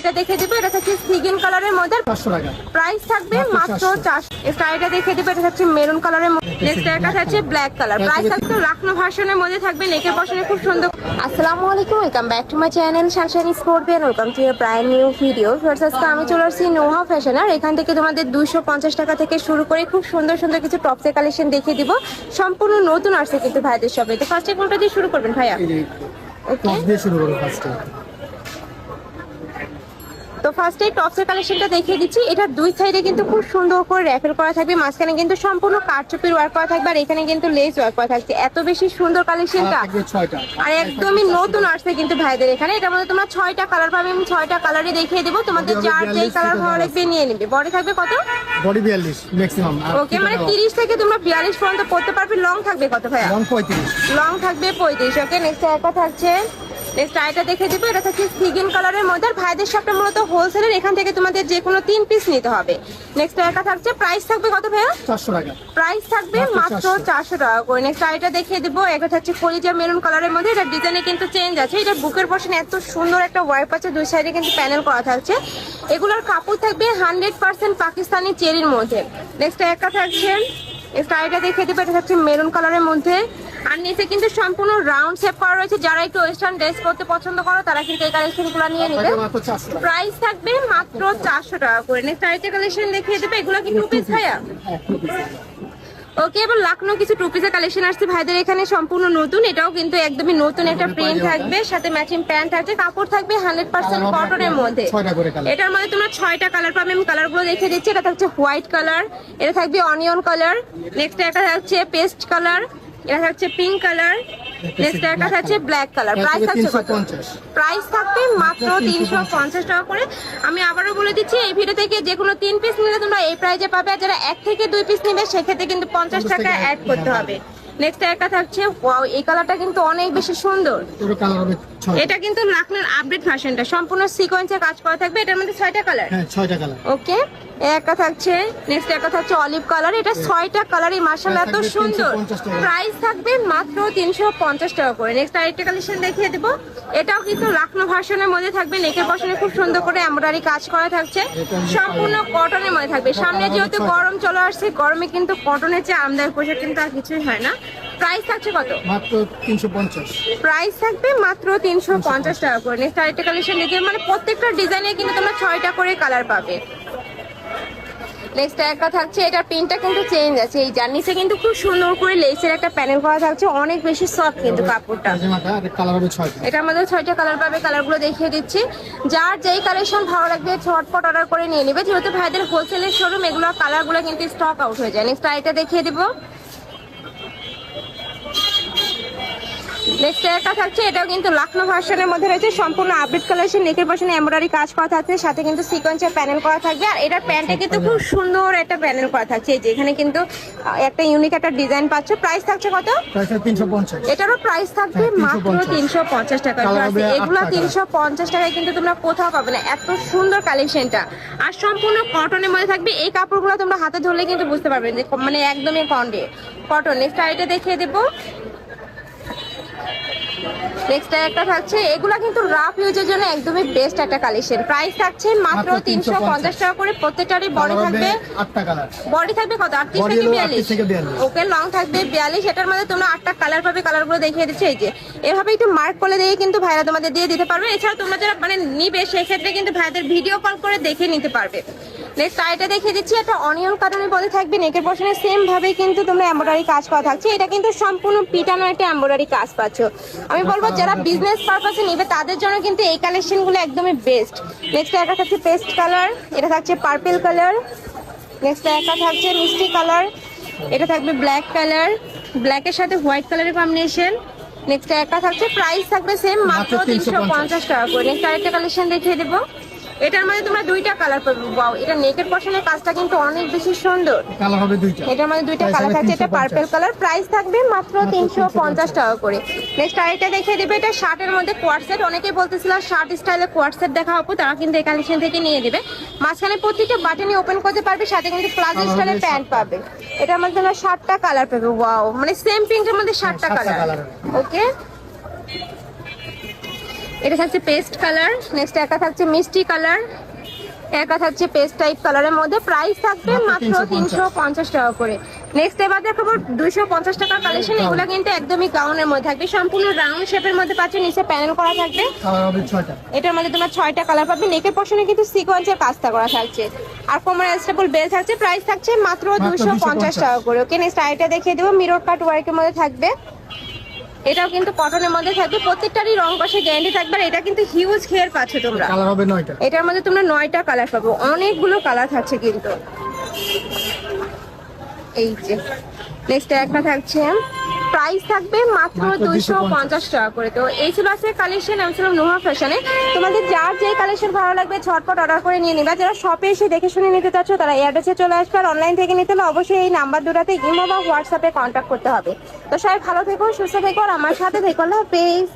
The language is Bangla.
স্টাইলটা দেখে দেবো এটা হচ্ছে সিগিন কালারের মধ্যে পাঁচশো টাকা। প্রাইস থাকবে মাত্র চারশো। স্টাইলটা দেখে দেবো এটা হচ্ছে মেরুন কালারের মধ্যে নেক্সট একটা থাকছে ব্ল্যাক কালার প্রাইস থাকবে লাখনো ভার্সনের মধ্যে থাকবে নেকের পশনে খুব সুন্দর। আসসালামু আলাইকুম welcome back to my channel sunshine scorpion welcome to your brand new video first আজকে আমি চলে আসছি নোহা ফ্যাশন আর এখান থেকে তোমাদের দুশো পঞ্চাশ টাকা থেকে শুরু করে খুব সুন্দর সুন্দর কিছু টপসের কালেকশন দেখিয়ে দিব। সম্পূর্ণ নতুন আসছে কিন্তু ভাইদের শপে তো ফার্স্টে কোনটা দিয়ে শুরু করবেন ভাইয়া? ওকে দিয়ে শুরু করব ফার্স্টে তো ফার্স্টে টপসের কালেকশনটা দেখিয়ে দিচ্ছি। এটা দুই সাইডে কিন্তু খুব সুন্দর করে র্যাফেল করা থাকবে। মাঝখানে কিন্তু সম্পূর্ণ কারচুপির ওয়ার্ক করা থাকবে আর এখানে কিন্তু লেস ওয়ার্ক করা থাকছে। এত বেশি সুন্দর কালেকশনটা থাকবে আর একদমই নতুন আসছে কিন্তু ভাইদের এখানে। এটার মধ্যে তোমরা ছয়টা কালার পাবে আমি ছয়টা কালারই দেখিয়ে দেবো। তোমাদের যার যেই কালার ভালো লাগবে নিয়ে নিবে। বডি থাকবে কত? বডি বিয়াল্লিশ ম্যাক্সিমাম ওকে মানে তিরিশ থেকে তোমরা বিয়াল্লিশ পর্যন্ত পড়তে পারবে। লং থাকবে কত ভাইয়া? লং থাকবে পঁয়ত্রিশ। ওকে নেক্সট একটা থাকছে নেক্সট আইটা দেখে দিবো। এটা থাকছে সিগিন কালারের মধ্যে। আর ভাইদের শপটা মূলত হোলসেলের এখান থেকে তোমাদের যে কোনো তিন পিস নিতে হবে। নেক্সট একটা থাকছে। প্রাইস থাকবে কত ভাইয়া? চারশো টাকা। প্রাইস থাকবে মাত্র মাত্র 400 চারশো টাকা করে। নেক্সট আইটা দেখিয়ে দিবো। একটা থাকছে কলিজা মেরুন কালারের মধ্যে। এটা ডিজাইনে কিন্তু চেঞ্জ আছে। এটা বুকের পশনে এত সুন্দর একটা ওয়াইপ আছে। দুই সাইডে কিন্তু প্যানেল করা থাকছে। এগুলোর কাপড় থাকবে হান্ড্রেড পার্সেন্ট পাকিস্তানি চেরির মধ্যে। নেক্সট একটা থাকছে। নেক্সট আইটা দেখিয়ে দিবো। এটা থাকছে মেরুন কালারের মধ্যে। আর নিচে কিন্তু সম্পূর্ণ রাউন্ড শেপ করা রয়েছে। যারা একটু ওয়েস্টার্ন ড্রেস করতে পছন্দ করো তারা কিন্তু এই কালেকশনগুলো নিয়ে নেবে। প্রাইস থাকবে মাত্র চারশো টাকা করে। নেক্সট আরেকটা কালেকশন দেখিয়ে দেবে। এগুলো কি টু পিস ভাইয়া? হ্যাঁ। ওকে এবার লাখনো কিছু টু পিসের কালেকশন আসছে। ভাইদের এখানে সম্পূর্ণ নতুন। এটাও কিন্তু একদমই নতুন একটা প্রিন্ট থাকবে। সাথে ম্যাচিং প্যান্ট থাকবে কাপড় থাকবে হান্ড্রেড পার্সেন্ট কটনের মধ্যে। এটার মধ্যে তোমরা ছয়টা কালার পাবে। আমি কালারগুলো দেখে দিচ্ছি। এটা থাকছে হোয়াইট কালার এটা থাকবে অনিয়ন কালার নেক্সট একটা থাকছে পেস্ট কালার এটা থাকছে পিঙ্ক কালার নেক্সট একটা থাকছে ব্ল্যাক কালার প্রাইস থাকছে কত? 350 প্রাইস থাকবে মাত্র তিনশো পঞ্চাশ টাকা করে। আমি আবারও বলে দিচ্ছি এই ভিডিও থেকে যে কোনো তিন পিস নিলে তোমরা এই প্রাইজে পাবে। আর যারা এক থেকে দুই পিস নেবে সেক্ষেত্রে কিন্তু পঞ্চাশ টাকা অ্যাড করতে হবে। নেক্সট একটা থাকছে ওয়াও এই কালারটা কিন্তু অনেক বেশি সুন্দর। এটা কিন্তু লাখনার আপডেট ভার্সনটা সম্পূর্ণ সিকোয়েন্সের কাজ করা থাকবে এটার মধ্যে ছয়টা কালার হ্যাঁ ছয়টা কালার ওকে একটা থাকছে নেক্সট একটা থাকছে অলিভ কালার এটা ছয়টা কালারই মার্শাল এত সুন্দর। 350 প্রাইস থাকবে মাত্র তিনশো পঞ্চাশ টাকা করে। নেক্সট আরেকটা কালেকশন দেখিয়ে দেবো। এটাও কিন্তু লাখনো ভার্সনের মধ্যে থাকবে নেকের পশনে খুব সুন্দর করে এমব্রয়ডারি কাজ করা থাকছে। সম্পূর্ণ কটনের মধ্যে থাকবে। সামনে যেহেতু গরম চলে আসছে গরমে কিন্তু কটনের চেয়ে আমদানি পোশাক কিন্তু আর কিছুই হয় না। প্রাইস থাকছে কত? মাত্র তিনশো পঞ্চাশ। প্রাইস থাকবে মাত্র তিনশো পঞ্চাশ টাকা করে। নেক্সট আরেকটা কালেকশন দেখে। মানে প্রত্যেকটা ডিজাইনে কিন্তু তোমরা ছয়টা করে কালার পাবে। নেক্সট একটা থাকছে এটার প্রিন্টটা কিন্তু চেঞ্জ আছে। এই যার নিচে কিন্তু খুব সুন্দর করে লেসের একটা প্যানেল করা থাকছে। অনেক বেশি সফট কিন্তু কাপড়টা। আর কালার ছয়টা। কালার পাবে কালারগুলো দেখিয়ে দিচ্ছি। যার যেই কালেকশন ভালো লাগবে ঝটপট অর্ডার করে নিয়ে নেবে। যেহেতু ভাইদের হোলসেলের শোরুম এগুলো কালারগুলো কিন্তু স্টক আউট হয়ে যায়। নেক্সট আইটা দেখিয়ে দিব। নেক্সট একটা থাকছে এটাও কিন্তু লাখনো ভার্সনের মধ্যে রয়েছে। সম্পূর্ণ আপডেট কালেকশন নেকের পাশে এমব্রয়ডারি কাজ করা থাকছে সাথে কিন্তু সিকোয়েন্সের প্যানেল করা থাকবে। আর এটার প্যান্টে কিন্তু খুব সুন্দর একটা প্যানেল করা থাকছে এই যে এখানে কিন্তু একটা ইউনিক একটা ডিজাইন পাচ্ছ। প্রাইস থাকছে কত? এটারও প্রাইস থাকবে হ্যাঁ, 350 মাত্র তিনশো পঞ্চাশ টাকা। এগুলো তিনশো পঞ্চাশ টাকায় কিন্তু তোমরা কোথাও পাবে না। এত সুন্দর কালেকশনটা আর সম্পূর্ণ কটনের মধ্যে থাকবে। এই কাপড়গুলো তোমরা হাতে ধরলে কিন্তু বুঝতে পারবে যে মানে একদমই কন্ডে কটন নেক্সট আইটা দেখিয়ে দেবো। নেক্সট একটা থাকছে এগুলা কিন্তু রাফ ইউজের জন্য একদমই বেস্ট একটা কালেকশন প্রাইস থাকছে মাত্র মাত্র তিনশো পঞ্চাশ 350 টাকা করে প্রত্যেকটারই বডি থাকবে আটটা কালার বডি থাকবে কত? আটত্রিশ Body বিয়াল্লিশ? 38 থেকে 42 ওকে লং থাকবে বিয়াল্লিশ। এটার মধ্যে তোমরা আটটা কালার পাবে কালারগুলো দেখিয়ে দিচ্ছে এই যে। এভাবে একটু মার্ক করে দিয়ে কিন্তু ভাইরা তোমাদের দিয়ে দিতে পারবে। এছাড়া তোমরা যারা মানে নিবে সেক্ষেত্রে কিন্তু ভাইদের ভিডিও কল করে দেখে নিতে পারবে। নেক্সট আইটা দেখিয়ে দিচ্ছি একটা অনিয়ন কাটানোর পদে থাকবে নেকের পশনে সেম ভাবে কিন্তু তোমরা এমব্রয়ডারি কাজ করা থাকছে। এটা কিন্তু সম্পূর্ণ পিটানো একটা এমব্রয়ডারি কাজ পাচ্ছ। আমি বলব যারা বিজনেস পারপাসে নিবে তাদের জন্য কিন্তু এই কালেকশনগুলো একদমই বেস্ট নেক্সট একটা থাকছে পেস্ট কালার এটা থাকছে পার্পেল কালার নেক্সট একটা থাকছে মিষ্টি কালার এটা থাকবে ব্ল্যাক কালার ব্ল্যাকের সাথে হোয়াইট কালারের কম্বিনেশন নেক্সট একটা থাকছে প্রাইস থাকবে সেম মাত্র তিনশো পঞ্চাশ টাকা করে। নেক্সট আরেকটা কালেকশন দেখিয়ে দেবো। এটার মধ্যে তোমরা দুইটা কালার পাবে ওয়াও এটা নেকের পশনের কাজটা কিন্তু অনেক বেশি সুন্দর। কালার হবে দুইটা। এটার মধ্যে দুইটা কালার থাকছে এটা 350 পার্পল কালার প্রাইস থাকবে মাত্র মাত্র তিনশো পঞ্চাশ। 350 টাকা করে। নেক্সট আরেকটা দেখিয়ে দেবে এটা শার্টের মধ্যে কোয়ার সেট অনেকেই বলতেছিল শার্ট স্টাইলে কোয়ার সেট দেখা হব তারা কিন্তু এই কালেকশন থেকে নিয়ে দেবে মাঝখানে প্রত্যেকটা বাটনই ওপেন করতে পারবে সাথে কিন্তু প্লাজো স্টাইলের প্যান্ট পাবে। এটার মধ্যে তোমরা ষাটটা কালার পাবে। ওয়াও মানে সেম প্রিন্টের মধ্যে ষাটটা হ্যাঁ, সাতটা কালার colour। ওকে এটা থাকছে পেস্ট কালার নেক্সট একটা থাকছে মিষ্টি কালার একটা থাকছে পেস্ট টাইপ কালারের মধ্যে। প্রাইস থাকবে মাত্র মাত্র 350 তিনশো পঞ্চাশ টাকা করে। নেক্সট এবার দেখাবো দুইশো পঞ্চাশ টাকার কালেকশন এগুলো কিন্তু একদমই গাউনের মধ্যে থাকবে। সম্পূর্ণ রাউন্ড শেপের মধ্যে পাচ্ছে নিচে প্যানেল করা থাকবে। এটার মধ্যে তোমার ছয়টা কালার পাবে। নেকের পশনে কিন্তু সিকোয়েন্সের কাজটা করা থাকছে। আর কোমর স্টেবল বেল থাকছে প্রাইস থাকছে মাত্র মাত্র দুশো পঞ্চাশ টাকা করে। ওকে নেক্সট আইটা দেখিয়ে দেবো। মিরর কাট ওয়ার্কের মধ্যে থাকবে। এটাও কিন্তু কটনের মধ্যে থাকবে। প্রত্যেকটারই রং পাশে গ্যারান্টি থাকবে আর এটা কিন্তু হিউজ হেয়ার পাচ্ছ তোমরা। কালার হবে নয়টা। এটার মধ্যে তোমরা নয়টা কালার পাবো। অনেকগুলো কালার থাকছে কিন্তু। এই যে নেক্সট একটা থাকছে। প্রাইস থাকবে মাত্র দুইশো পঞ্চাশ টাকা করে। তো এই ছিল আজকে কালেকশন আমি ছিলাম নোহা ফ্যাশনে তোমাদের যার যে কালেকশন ভালো লাগবে ঝটপট অর্ডার করে নিয়ে নিবা। যারা শপে এসে দেখে শুনে নিতে চাচ্ছ তারা এই অ্যাড্রেসে চলে আসবে। আর অনলাইন থেকে নিতে হলে অবশ্যই এই নাম্বার দুটাতে ইমো বা হোয়াটসঅ্যাপে কন্ট্যাক্ট করতে হবে। তো সবাই ভালো থেকো সুস্থ থেকো আর আমার সাথে থেকো না পেজ